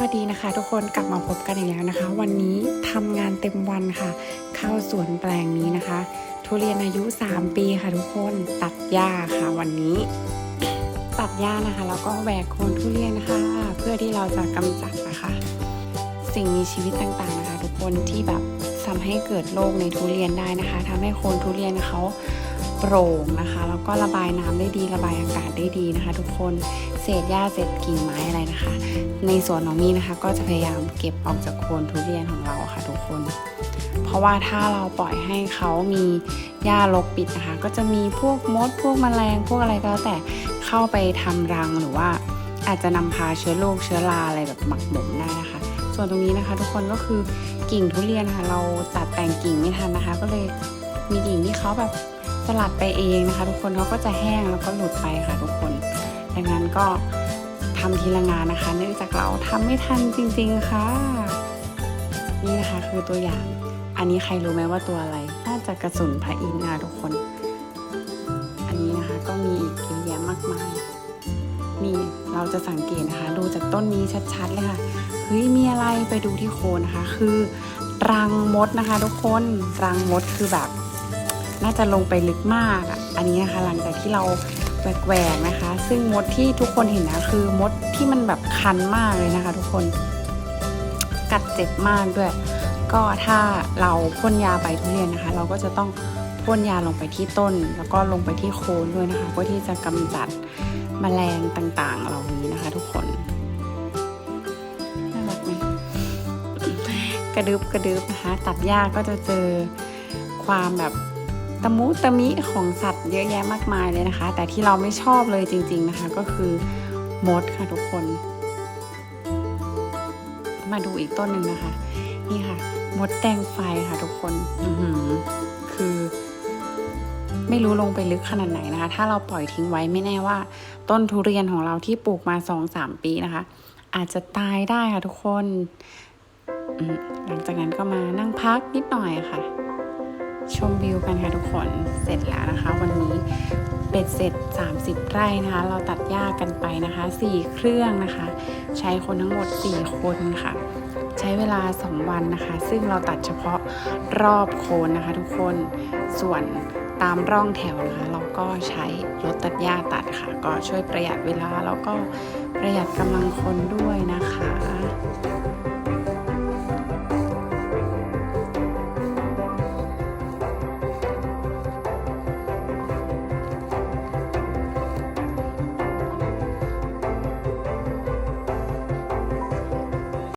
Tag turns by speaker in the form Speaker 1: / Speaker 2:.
Speaker 1: วัสดีนะคะ ทุกคนกลับมาพบกันอีกแล้วนะคะ วันนี้ทำงานเต็มวันค่ะ เข้าสวนแปลงนี้นะคะ ทุเรียนอายุ 3 ปีค่ะทุกคนตัดหญ้าค่ะวันนี้ ตัดหญ้านะคะแล้วก็แหวกโคนทุเรียนนะคะ เพื่อที่เราจะกำจัดนะคะ สิ่งมีชีวิตต่างๆนะคะ ทุกคนที่แบบทำให้เกิดโรคในทุเรียนได้นะคะทำให้โคนทุเรียนเขา โปร่งนะคะ แล้วก็ระบายน้ำได้ดีระบายอากาศได้ดีนะคะ ทุกคนเศษหญ้าเศษกิ่งไม้อะไรนะคะ ในสวนของมีนะคะ ก็จะพยายามเก็บออกจากโคนทุเรียนของเราค่ะ ทุกคน เพราะว่าถ้าเราปล่อยให้เขามีหญ้ารกปิดนะคะ ก็จะมีพวกมดพวกแมลงพวกอะไรก็แล้วแต่เข้าไปทำรังหรือว่าอาจจะนำพาเชื้อโรคเชื้อราอะไรแบบหมักหมมได้นะคะ ส่วนตรงนี้นะคะ ทุกคนก็คือกิ่งทุเรียนค่ะ เราตัดแต่งกิ่งไม่ทันนะคะ ก็เลยมีกิ่งที่เขาแบบ สลัดไปเองนะคะ ทุกคนเขาก็จะแห้งแล้วก็หลุดไปค่ะทุกคน ดังนั้นก็ทำทีละงานนะคะ เนื่องจากเราทำไม่ทันจริง ๆค่ะ นี่นะคะคือตัวอย่าง อันนี้ใครรู้ไหมว่าตัวอะไร น่าจะกระสุนพระอินทร์นะคะทุกคน อันนี้นะคะก็มีอีกเยอะแยะมากมายนี่เราจะสังเกตนะคะ ดูจากต้นนี้ชัดๆเลยค่ะเฮ้ยมีอะไรไปดูที่โคนนะคะ คือรังมดนะคะ ทุกคนรังมดคือแบบ น่าจะลงไปลึกมากอะอันนี้นะคะหลังจากที่เราแหวกๆนะคะ ซึ่งมดที่ทุกคนเห็นนะคือมดที่มันแบบคันมากเลยนะคะ ทุกคนกัดเจ็บมากด้วย ก็ถ้าเราพ่นยาไปทุเรียนนะคะ เราก็จะต้องพ่นยาลงไปที่ต้น แล้วก็ลงไปที่โคนด้วยนะคะเพื่อที่จะกำจัดแมลงต่างๆ เหล่านี้นะคะ ทุกคนน่ารักไหมกระดึบกระดึบนะคะ ตัดหญ้าก็จะเจอความแบบ ตะมุตะมิของสัตว์เยอะแยะมากมายเลยนะคะ แต่ที่เราไม่ชอบเลยจริง ๆนะคะ ก็คือมดค่ะทุกคน มาดูอีกต้นหนึ่งนะคะ นี่ค่ะ มดแดงไฟค่ะทุกคนอืคือ ไม่รู้ลงไปลึกขนาดไหนนะคะ ถ้าเราปล่อยทิ้งไว้ไม่แน่ว่า ต้นทุเรียนของเราที่ปลูกมาสองสามปีนะคะ อาจจะตายได้ค่ะทุกคนหลังจากนั้นก็มานั่งพักนิดหน่อยค่ะ ชมวิวกันค่ะทุกคนเสร็จแล้วนะคะ วันนี้เป็ดเสร็จ 30 ไร่นะคะ เราตัดหญ้ากันไปนะคะ 4 เครื่องนะคะ ใช้คนทั้งหมด 4 คนค่ะ ใช้เวลา 2 วันนะคะ ซึ่งเราตัดเฉพาะรอบโคนนะคะ ทุกคนส่วนตามร่องแถวนะคะ เราก็ใช้รถตัดหญ้าตัดค่ะ ก็ช่วยประหยัดเวลาแล้วก็ประหยัดกำลังคนด้วยนะ